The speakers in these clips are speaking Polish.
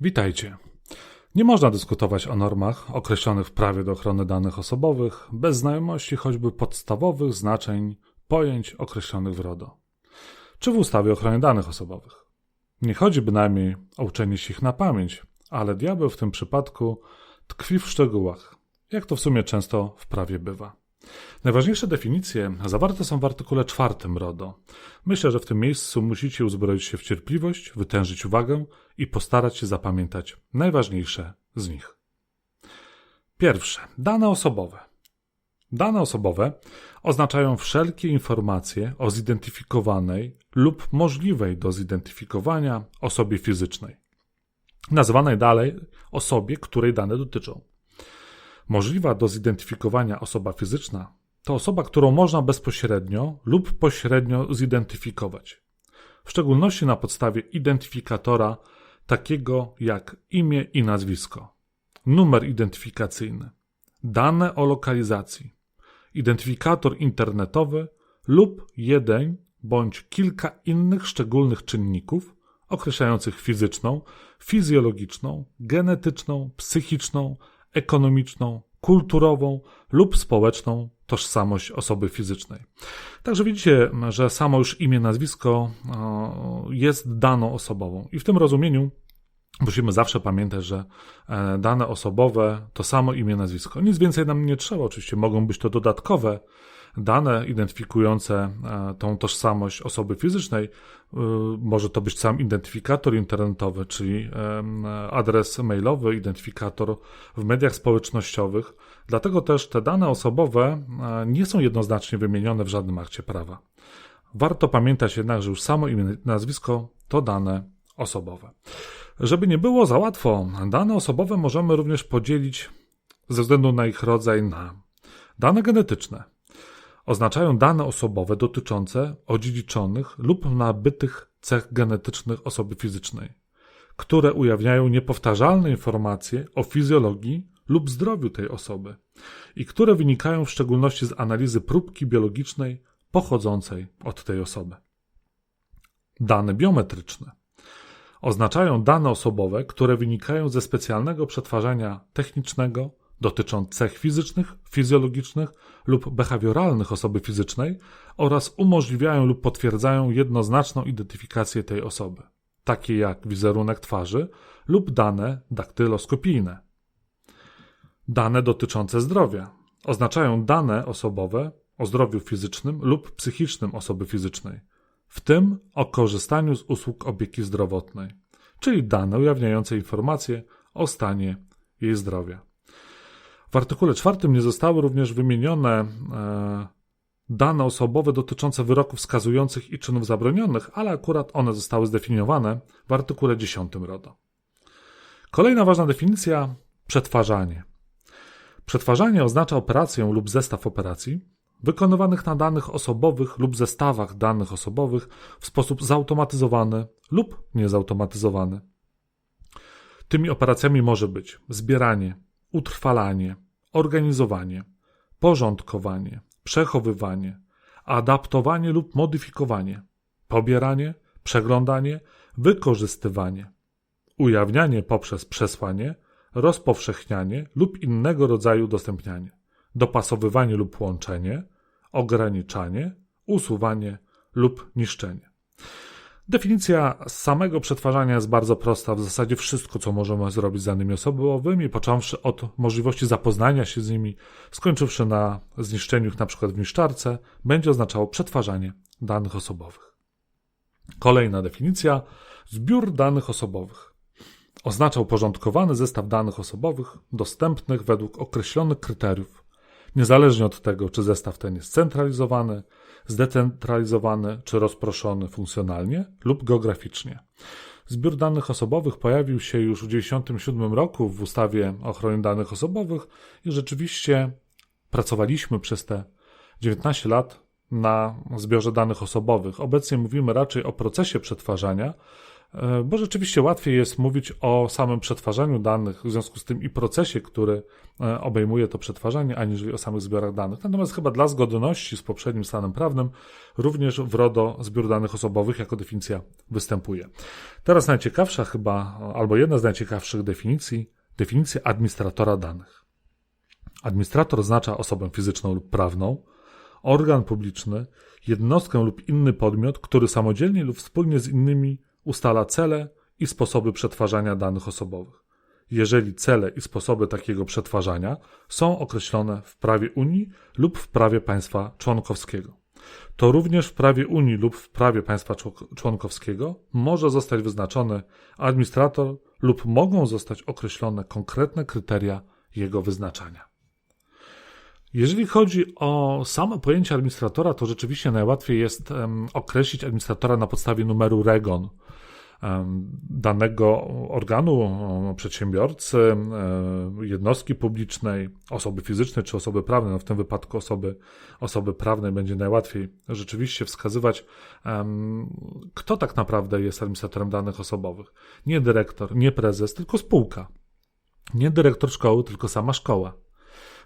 Witajcie. Nie można dyskutować o normach określonych w prawie do ochrony danych osobowych bez znajomości choćby podstawowych znaczeń pojęć określonych w RODO czy w ustawie o ochronie danych osobowych. Nie chodzi bynajmniej o uczenie się ich na pamięć, ale diabeł w tym przypadku tkwi w szczegółach, jak to w sumie często w prawie bywa. Najważniejsze definicje zawarte są w artykule czwartym RODO. Myślę, że w tym miejscu musicie uzbroić się w cierpliwość, wytężyć uwagę i postarać się zapamiętać najważniejsze z nich. Pierwsze, dane osobowe. Dane osobowe oznaczają wszelkie informacje o zidentyfikowanej lub możliwej do zidentyfikowania osobie fizycznej, nazywanej dalej osobie, której dane dotyczą. Możliwa do zidentyfikowania osoba fizyczna to osoba, którą można bezpośrednio lub pośrednio zidentyfikować, w szczególności na podstawie identyfikatora takiego jak imię i nazwisko, numer identyfikacyjny, dane o lokalizacji, identyfikator internetowy lub jeden bądź kilka innych szczególnych czynników określających fizyczną, fizjologiczną, genetyczną, psychiczną, ekonomiczną, kulturową lub społeczną tożsamość osoby fizycznej. Także widzicie, że samo już imię, nazwisko jest daną osobową. I w tym rozumieniu musimy zawsze pamiętać, że e, dane osobowe to samo imię, nazwisko. Nic więcej nam nie trzeba. Oczywiście mogą być to dodatkowe dane identyfikujące e, tą tożsamość osoby fizycznej. E, może to być sam identyfikator internetowy, czyli adres mailowy, identyfikator w mediach społecznościowych. Dlatego też te dane osobowe nie są jednoznacznie wymienione w żadnym akcie prawa. Warto pamiętać jednak, że już samo imię, nazwisko to dane osobowe. Żeby nie było za łatwo, dane osobowe możemy również podzielić ze względu na ich rodzaj na dane genetyczne. Oznaczają dane osobowe dotyczące odziedziczonych lub nabytych cech genetycznych osoby fizycznej, które ujawniają niepowtarzalne informacje o fizjologii lub zdrowiu tej osoby i które wynikają w szczególności z analizy próbki biologicznej pochodzącej od tej osoby. Dane biometryczne oznaczają dane osobowe, które wynikają ze specjalnego przetwarzania technicznego, dotyczą cech fizycznych, fizjologicznych lub behawioralnych osoby fizycznej oraz umożliwiają lub potwierdzają jednoznaczną identyfikację tej osoby, takie jak wizerunek twarzy lub dane daktyloskopijne. Dane dotyczące zdrowia oznaczają dane osobowe o zdrowiu fizycznym lub psychicznym osoby fizycznej, w tym o korzystaniu z usług opieki zdrowotnej, czyli dane ujawniające informacje o stanie jej zdrowia. W artykule czwartym nie zostały również wymienione e, dane osobowe dotyczące wyroków skazujących i czynów zabronionych, ale akurat one zostały zdefiniowane w artykule 10 RODO. Kolejna ważna definicja przetwarzanie. Przetwarzanie oznacza operację lub zestaw operacji, wykonywanych na danych osobowych lub zestawach danych osobowych w sposób zautomatyzowany lub niezautomatyzowany. Tymi operacjami może być zbieranie, utrwalanie, organizowanie, porządkowanie, przechowywanie, adaptowanie lub modyfikowanie, pobieranie, przeglądanie, wykorzystywanie, ujawnianie poprzez przesłanie, rozpowszechnianie lub innego rodzaju udostępnianie dopasowywanie lub łączenie, ograniczanie, usuwanie lub niszczenie. Definicja samego przetwarzania jest bardzo prosta. W zasadzie wszystko, co możemy zrobić z danymi osobowymi, począwszy od możliwości zapoznania się z nimi, skończywszy na zniszczeniu ich np. w niszczarce, będzie oznaczało przetwarzanie danych osobowych. Kolejna definicja zbiór danych osobowych. Oznacza uporządkowany zestaw danych osobowych dostępnych według określonych kryteriów niezależnie od tego, czy zestaw ten jest centralizowany, zdecentralizowany, czy rozproszony funkcjonalnie lub geograficznie. Zbiór danych osobowych pojawił się już w 1997 roku w ustawie o ochronie danych osobowych i rzeczywiście pracowaliśmy przez te 19 lat na zbiorze danych osobowych. Obecnie mówimy raczej o procesie przetwarzania, bo rzeczywiście łatwiej jest mówić o samym przetwarzaniu danych, w związku z tym i procesie, który e, obejmuje to przetwarzanie, aniżeli o samych zbiorach danych. Natomiast chyba dla zgodności z poprzednim stanem prawnym, również w RODO zbiór danych osobowych jako definicja występuje. Teraz najciekawsza chyba, albo jedna z najciekawszych definicji, definicja administratora danych. Administrator oznacza osobę fizyczną lub prawną, organ publiczny, jednostkę lub inny podmiot, który samodzielnie lub wspólnie z innymi ustala cele i sposoby przetwarzania danych osobowych. Jeżeli cele i sposoby takiego przetwarzania są określone w prawie Unii lub w prawie państwa członkowskiego. To również w prawie Unii lub w prawie państwa członkowskiego może zostać wyznaczony administrator lub mogą zostać określone konkretne kryteria jego wyznaczania. Jeżeli chodzi o samo pojęcie administratora, to rzeczywiście najłatwiej jest określić administratora na podstawie numeru REGON danego organu, przedsiębiorcy, jednostki publicznej, osoby fizycznej czy osoby prawnej. No w tym wypadku osoby, osoby prawnej będzie najłatwiej rzeczywiście wskazywać, kto tak naprawdę jest administratorem danych osobowych. Nie dyrektor, nie prezes, tylko spółka. Nie dyrektor szkoły, tylko sama szkoła.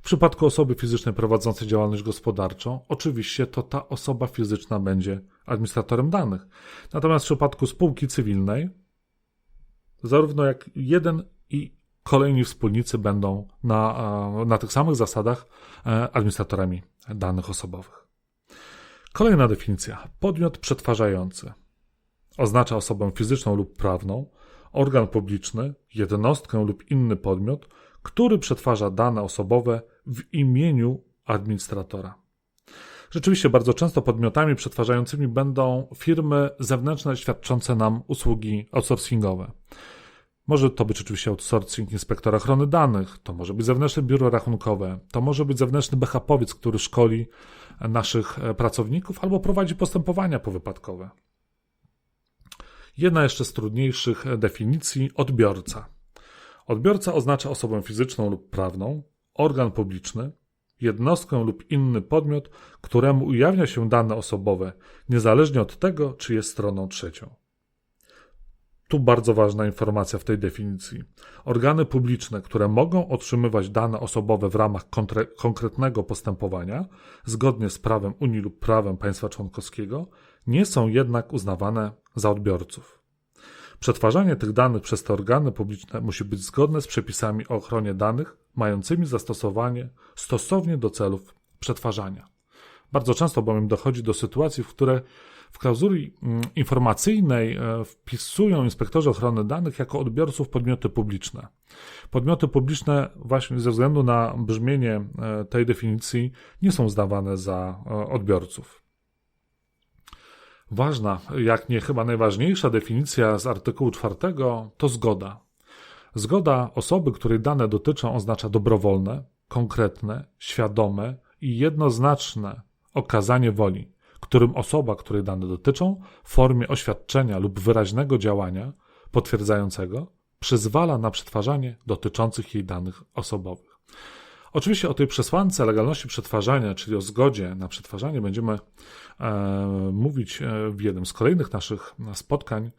W przypadku osoby fizycznej prowadzącej działalność gospodarczą, oczywiście to ta osoba fizyczna będzie administratorem danych. Natomiast w przypadku spółki cywilnej, zarówno jak jeden i kolejni wspólnicy będą na, na tych samych zasadach e, administratorami danych osobowych. Kolejna definicja. Podmiot przetwarzający oznacza osobę fizyczną lub prawną, organ publiczny, jednostkę lub inny podmiot, który przetwarza dane osobowe w imieniu administratora. Rzeczywiście bardzo często podmiotami przetwarzającymi będą firmy zewnętrzne świadczące nam usługi outsourcingowe. Może to być oczywiście outsourcing inspektora ochrony danych, to może być zewnętrzne biuro rachunkowe, to może być zewnętrzny BHP-owiec, który szkoli naszych pracowników albo prowadzi postępowania powypadkowe. Jedna jeszcze z trudniejszych definicji odbiorca. Odbiorca oznacza osobę fizyczną lub prawną, organ publiczny, jednostkę lub inny podmiot, któremu ujawnia się dane osobowe, niezależnie od tego, czy jest stroną trzecią. Tu bardzo ważna informacja w tej definicji. Organy publiczne, które mogą otrzymywać dane osobowe w ramach konkretnego postępowania, zgodnie z prawem Unii lub prawem państwa członkowskiego, nie są jednak uznawane za odbiorców. Przetwarzanie tych danych przez te organy publiczne musi być zgodne z przepisami o ochronie danych mającymi zastosowanie stosownie do celów przetwarzania. Bardzo często bowiem dochodzi do sytuacji, w które w klauzuli mm, informacyjnej e, wpisują inspektorzy ochrony danych jako odbiorców podmioty publiczne. Podmioty publiczne, właśnie ze względu na brzmienie e, tej definicji, nie są zdawane za e, odbiorców. Ważna, jak nie chyba najważniejsza definicja z artykułu 4 to zgoda. Zgoda osoby, której dane dotyczą, oznacza dobrowolne, konkretne, świadome i jednoznaczne okazanie woli, którym osoba, której dane dotyczą, w formie oświadczenia lub wyraźnego działania potwierdzającego przyzwala na przetwarzanie dotyczących jej danych osobowych. Oczywiście o tej przesłance legalności przetwarzania, czyli o zgodzie na przetwarzanie, będziemy e, mówić e, w jednym z kolejnych naszych spotkań.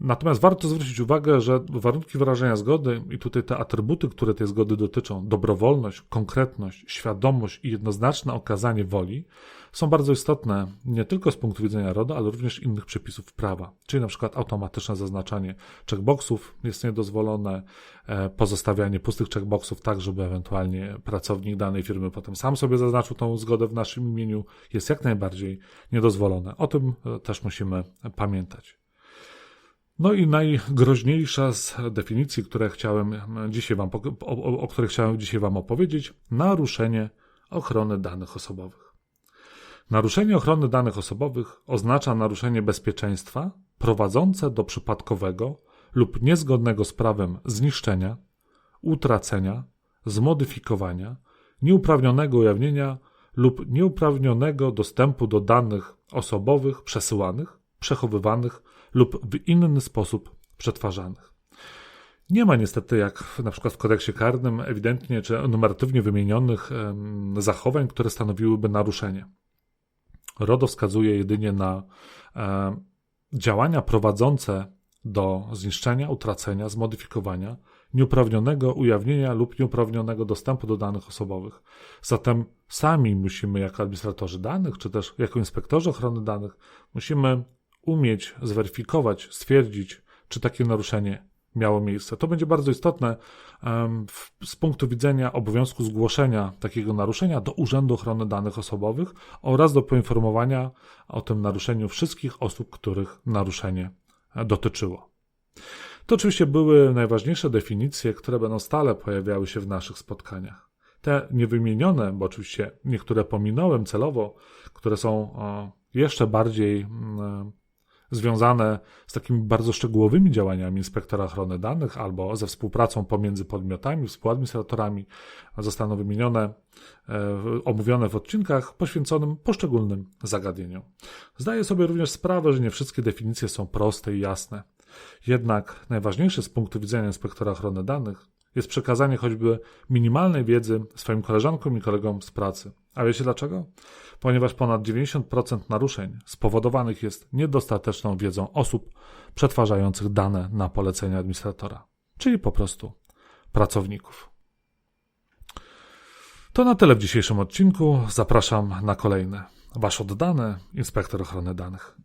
Natomiast warto zwrócić uwagę, że warunki wyrażenia zgody i tutaj te atrybuty, które tej zgody dotyczą, dobrowolność, konkretność, świadomość i jednoznaczne okazanie woli, są bardzo istotne nie tylko z punktu widzenia RODO, ale również innych przepisów prawa. Czyli na przykład automatyczne zaznaczanie checkboxów jest niedozwolone, e, pozostawianie pustych checkboxów tak, żeby ewentualnie pracownik danej firmy potem sam sobie zaznaczył tą zgodę w naszym imieniu, jest jak najbardziej niedozwolone. O tym e, też musimy pamiętać. No i najgroźniejsza z definicji, które chciałem dzisiaj wam, o, o których chciałem dzisiaj Wam opowiedzieć, naruszenie ochrony danych osobowych. Naruszenie ochrony danych osobowych oznacza naruszenie bezpieczeństwa prowadzące do przypadkowego lub niezgodnego z prawem zniszczenia, utracenia, zmodyfikowania, nieuprawnionego ujawnienia lub nieuprawnionego dostępu do danych osobowych przesyłanych, przechowywanych lub w inny sposób przetwarzanych. Nie ma niestety, jak na przykład w kodeksie karnym, ewidentnie czy numeratywnie wymienionych zachowań, które stanowiłyby naruszenie. RODO wskazuje jedynie na działania prowadzące do zniszczenia, utracenia, zmodyfikowania, nieuprawnionego ujawnienia lub nieuprawnionego dostępu do danych osobowych. Zatem sami musimy, jako administratorzy danych, czy też jako inspektorzy ochrony danych, musimy umieć zweryfikować, stwierdzić, czy takie naruszenie miało miejsce. To będzie bardzo istotne z punktu widzenia obowiązku zgłoszenia takiego naruszenia do Urzędu Ochrony Danych Osobowych oraz do poinformowania o tym naruszeniu wszystkich osób, których naruszenie e, dotyczyło. To oczywiście były najważniejsze definicje, które będą stale pojawiały się w naszych spotkaniach. Te niewymienione, bo oczywiście niektóre pominąłem celowo, które są e, jeszcze bardziej mm, związane z takimi bardzo szczegółowymi działaniami inspektora ochrony danych albo ze współpracą pomiędzy podmiotami, współadministratorami, zostaną wymienione, e, omówione w odcinkach poświęconym poszczególnym zagadnieniom. Zdaję sobie również sprawę, że nie wszystkie definicje są proste i jasne. Jednak najważniejsze z punktu widzenia inspektora ochrony danych jest przekazanie choćby minimalnej wiedzy swoim koleżankom i kolegom z pracy. A wiecie dlaczego? Ponieważ ponad 90% naruszeń spowodowanych jest niedostateczną wiedzą osób przetwarzających dane na polecenie administratora, czyli po prostu pracowników. To na tyle w dzisiejszym odcinku. Zapraszam na kolejne. Wasz oddany inspektor ochrony danych.